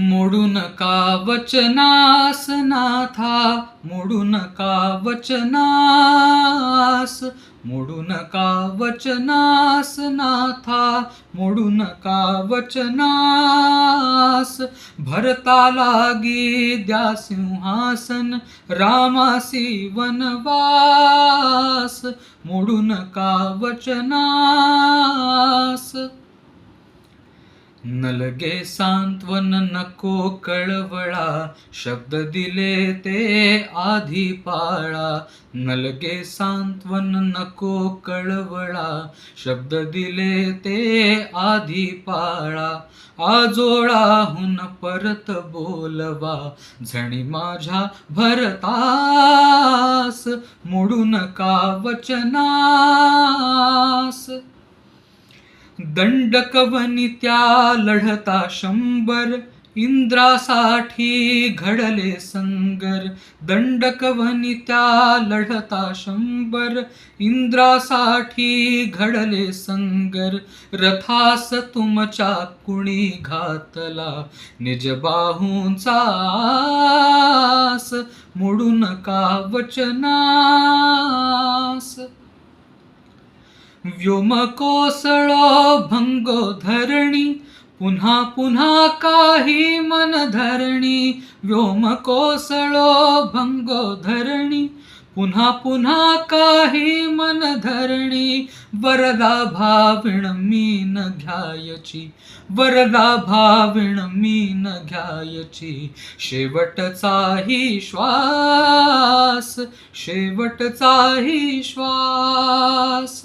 मोडू नका वचनास नाथा? मोडू नका वचनास? मोडू नका वचनास नाथा? मोडू नका वचनास? भरता लागी द्या सिंहासन रामासी वनवास मोडू नका वचनास? नलगे सांत्वन नको कळवळा शब्द दिले ते आधी पाळा. नलगे सांत्वन नको कळवळा शब्द दिले ते आधी पाळा. आजोळाहून परत बोलवा झणी माझ्या भरतास मोडू नका वचनास? त्या लढता शंभर इंद्रासाठी घडले संगर. दंडकवनी त्या लढता शंभर इंद्रासाठी घडले संगर. रथास तुमच्या कुणी घातला? निज बाहूंचा आस मोडू नका वचनास? व्योम कोसळो भंगो धरणी पुन्हा पुन्हा काही मन धरणी व्योम कोसळो भंगो धरणी पुन्हा पुन्हा काही मन धरणी वरदा भाविण मीन घ्यायची वरदा भाविण मीन घ्यायची शेवटचाही श्वास शेवटचाही श्वास.